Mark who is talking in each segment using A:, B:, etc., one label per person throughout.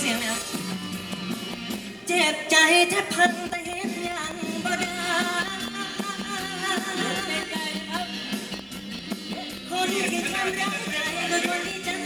A: เสียงเจ็บใจแทบพังแต่เห็นยังบ่ได้คนที่ทำร้ายใจคืคนที่จำ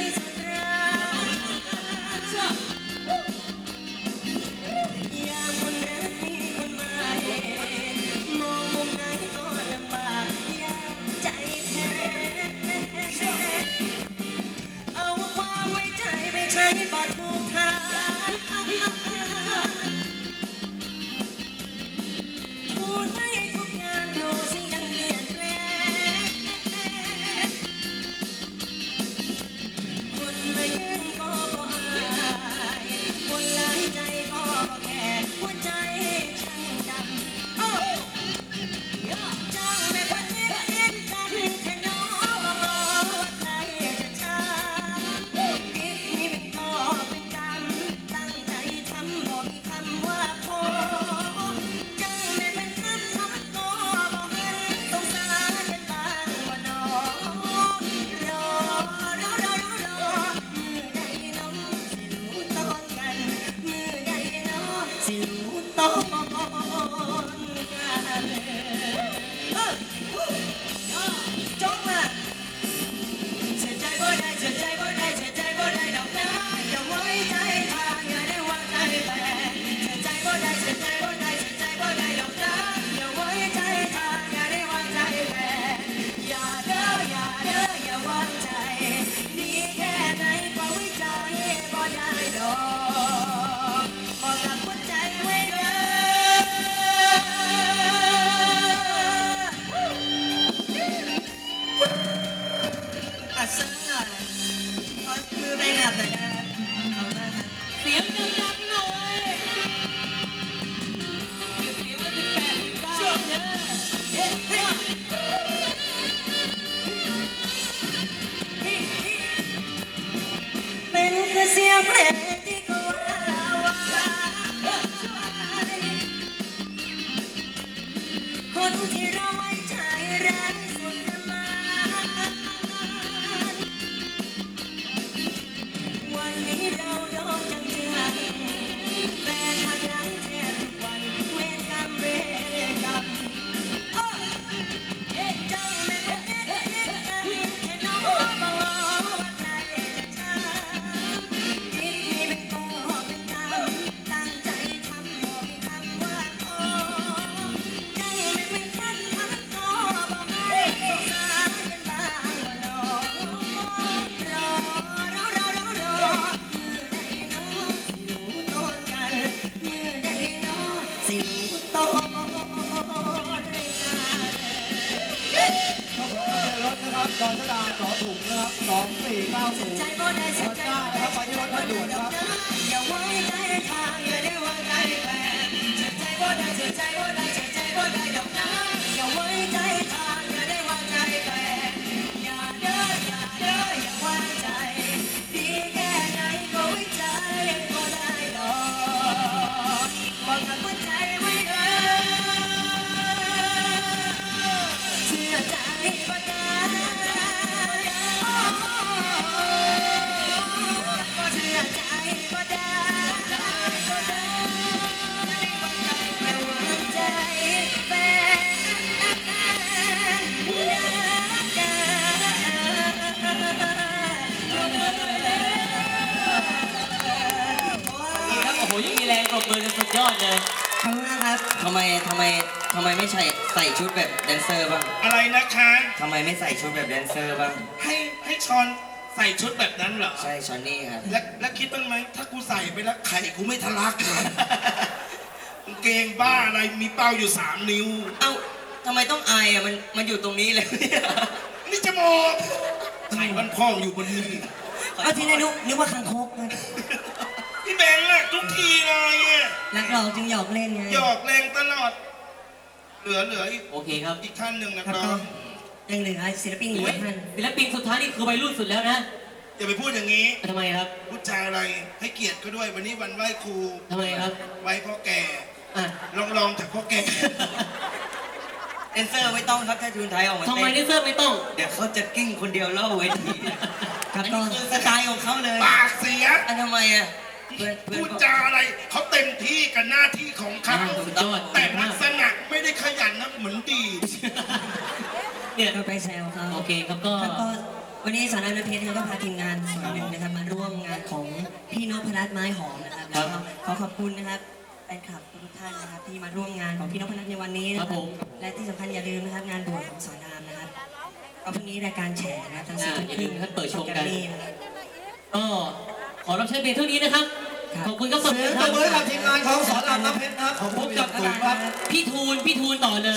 A: รู้ต
B: ค่ รับดอนชดาสอถุงนะครับสองสี่เก้าศูนย์
A: ใจบ่ได้เสียใจบ่ได้เสียใจบ่ได้ดอกนะอย่าไว้ใจทางอย่าได้วางใจแฟนเสียใจก็ได้เสียใจก็ได้เสียใจก็ได้ดอกนะ
C: ยอดเลย
A: ขอบคุณมากครับทำไมทำไมทำไมไม่ใส่ใส่ชุดแบบแดนเซอร์บ้าง
D: อะไรนะคะ
A: ทำไมไม่ใส่ชุดแบบแดนเซอร์บ้าง
D: ให้ให้ชอนใส่ชุดแบบนั้นเหรอ
A: ใช่ชอนนี่ครับ
D: แล้วแล้วคิดบ้างไหมถ้ากูใส่ไปแล้วไข่กูไม่ทะลักเลยกางเกงบ้าอะไรมีเป้าอยู่สามนิ้ว
A: เอ้าทำไมต้องอายอะมันมันอยู่ตรงนี้เลยเนี่ย
D: นี่จะมองไข่มันพองอยู่บนนี้
A: เอาทีนี้นึกนึกว่าคังคกนะ
D: พี่แบงค์อะทุกทีเลยอะ
A: นักร้องจึงหยอกเล่นไง
D: หยอกแรงตลอด เหลือเหลืออีก
C: โอเคครับ
D: อีกท่านหนึ่งนะ
A: ครั
D: ค
A: บ
D: รั
A: ก็
D: บ
A: ยังเหลือศิลปินอีก
C: โอ้ย
A: ท่าน
C: ศิลปินสุดท้ายนี่คือวัยรุ่นสุดแล้วนะ
D: อย่าไปพูดอย่างนี้
C: ทำไมครับ
D: พูดจาอะไรให้เกียรติก็ด้วย วันนี้วันไหว้ครู
C: ทำไมครับ
D: ไหว้พ่อแก่
C: อะ
D: ลองลองจากพ่อแก่
A: แดนเซอร์ไม่ต้องครับถ้าทูนไทยออกมา
C: ทำไม
A: เต้น
C: แดนเซอร์ไม่ต้อง
A: เดี๋ยวเขาจะกิ้งคนเดียวเล่าเวทีครับ
C: อัน
A: ก็
C: นี้คือ
A: สไตล์ของเขาเลย
D: ปากเสีย
A: อันทำไมอะ
D: ม
A: เพื่อนเพื่อน
D: พูดจาอะไรเขาเต็มที่กับหน้าที่ของเขา
C: สุดยอด
D: แต่ลักษณะไม่ได้ขยันนะเหมือนดีด
C: เนี่ย
A: ก็ไปแซวเขา
C: โอเคครับก็
A: ครับก็วันนี้สารนเพชรก็พาทีมงานส่วนหนึ่งนะครับมาร่วมงานของพี่นพรัตน์ไม้หอมนะครับแล้วก็ขอขอบคุณนะครับแฟนคลับทุกท่านนะครับที่มาร่วมงานของพี่นพรัตน์ในวันนี้นะค
C: ครั
A: รั
C: บบผม
A: และที่สำคัญอย่าลืมนะครับงานบวชของสอนรามนะครับก็พรุ่งนี้รายการแฉนะครับทาง
C: อ่า
A: สี่
C: อย่าลืมนะครับเปิดชมกัน
A: แมมี่นะครับ
C: ก็ ขอรับใช้เพลงเท่านี้นะครับ
A: ครับ
C: ขอบคุณครับ
B: เสียงตบมือให้กับทีมงานของสอนรามน้ำเพชรนะครับขอบ
C: พ
B: คุณ
C: บ
B: ค
C: กั
B: รั
C: บบพี่ทูนพี่ทูนต่อเลย